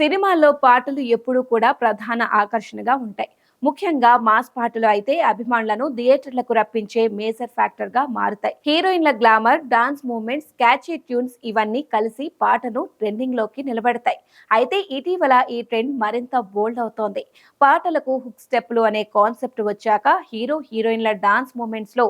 సినిమాల్లో పాటలు ఎప్పుడూ కూడా ప్రధాన ఆకర్షణగా ఉంటాయి. ముఖ్యంగా మాస్ పాటలు అయితే అభిమానులను థియేటర్లకు రప్పించే మేజర్ ఫ్యాక్టర్గా మారుతాయి. హీరోయిన్ల glamour dance movements catchy tunes ఇవన్నీ కలిసి పాటను ట్రెండింగ్లోకి నిలబెడతాయి. అయితే ఇటీవల ఈ ట్రెండ్ మరింత బోల్డ్ అవుతోంది. పాటలకు హుక్ స్టెప్లు అనే కాన్సెప్ట్ వచ్చాక హీరో హీరోయిన్ల డాన్స్ మూమెంట్స్లో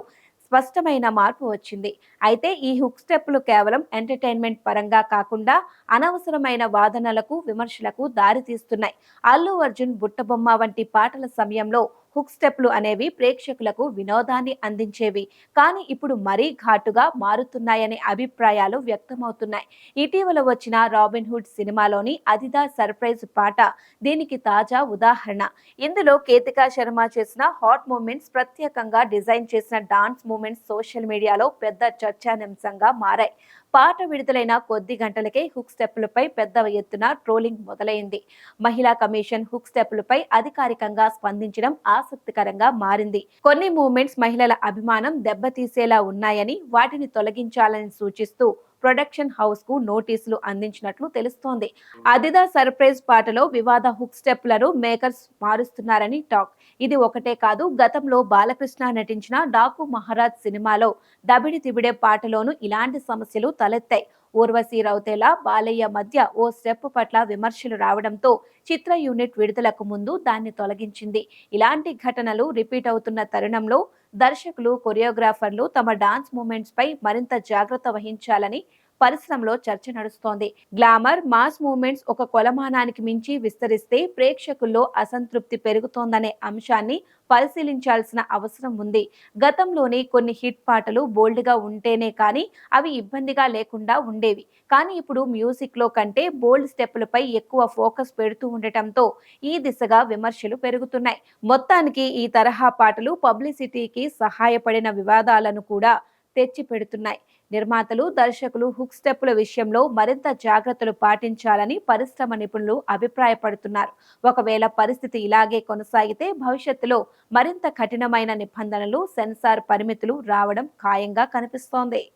స్పష్టమైన మార్పు వచ్చింది. అయితే ఈ హుక్ స్టెప్లు కేవలం ఎంటర్టైన్మెంట్ పరంగా కాకుండా అనవసరమైన వాదనలకు విమర్శలకు దారితీస్తున్నాయి అల్లు అర్జున్ బుట్టబొమ్మ వంటి పాటల సమయంలో హుక్ స్టెప్లు అనేవి ప్రేక్షకులకు వినోదాన్ని అందించేవి. కానీ ఇప్పుడు మరీ ఘాటుగా మారుతున్నాయనే అభిప్రాయాలు వ్యక్తమవుతున్నాయి. ఇటీవల వచ్చిన రాబిన్ హుడ్ సినిమాలోని అదిదా సర్ప్రైజ్ పాట దీనికి తాజా ఉదాహరణ. ఇందులో కేతికా శర్మ చేసిన హాట్ మూమెంట్స్ ప్రత్యేకంగా డిజైన్ చేసిన డాన్స్ మూమెంట్స్ సోషల్ మీడియాలో పెద్ద చర్చాంశంగా మారాయి. పాట విడుదలైన కొద్ది గంటలకే హుక్ స్టెప్పులపై పెద్ద ఎత్తున ట్రోలింగ్ మొదలైంది. మహిళా కమిషన్ హుక్ స్టెప్పులపై అధికారికంగా స్పందించడం ఆసక్తికరంగా మారింది. కొన్ని మూమెంట్స్ మహిళల అభిమానం దెబ్బతీసేలా ఉన్నాయని వాటిని తొలగించాలని సూచిస్తూ ప్రొడక్షన్ హౌస్కు నోటీసులు అందించినట్లు తెలుస్తోంది. అదిదా సర్ప్రైజ్ పాటలో వివాద హుక్ స్టెప్లను మేకర్స్ మారుస్తున్నారని టాక్. ఇది ఒకటే కాదు గతంలో బాలకృష్ణ నటించిన డాకు మహారాజ్ సినిమాలో దబిడి తిబిడే పాటలోనూ ఇలాంటి సమస్యలు తలెత్తాయి. ఊర్వశి రౌతేలా బాలయ్య మధ్య ఓ స్టెప్ పట్ల విమర్శలు రావడంతో చిత్ర యూనిట్ విడుదలకు ముందు దాన్ని తొలగించింది. ఇలాంటి ఘటనలు రిపీట్ అవుతున్న తరుణంలో దర్శకులు కొరియోగ్రాఫర్లు తమ డాన్స్ మూమెంట్స్ పై మరింత జాగ్రత్త వహించాలని పరిశ్రమలో చర్చ నడుస్తోంది. గ్లామర్ మాస్ మూమెంట్స్ ఒక కొలమానానికి మించి విస్తరిస్తే ప్రేక్షకుల్లో అసంతృప్తి పెరుగుతోందనే అంశాన్ని పరిశీలించాల్సిన అవసరం ఉంది. గతంలోని కొన్ని హిట్ పాటలు బోల్డ్గా ఉంటేనే కానీ అవి ఇబ్బందిగా లేకుండా ఉండేవి. కానీ ఇప్పుడు మ్యూజిక్లో కంటే బోల్డ్ స్టెప్పులపై ఎక్కువ ఫోకస్ పెడుతూ ఉండటంతో ఈ దిశగా విమర్శలు పెరుగుతున్నాయి. మొత్తానికి ఈ తరహా పాటలు పబ్లిసిటీకి సహాయపడిన వివాదాలను కూడా తెచ్చి పెడుతున్నాయి. నిర్మాతలు దర్శకులు హుక్ స్టెప్పుల విషయంలో మరింత జాగ్రత్తలు పాటించాలని పరిశ్రమ నిపుణులు అభిప్రాయపడుతున్నారు. ఒకవేళ పరిస్థితి ఇలాగే కొనసాగితే భవిష్యత్తులో మరింత కఠినమైన నిబంధనలు సెన్సార్ పరిమితులు రావడం ఖాయంగా కనిపిస్తోంది.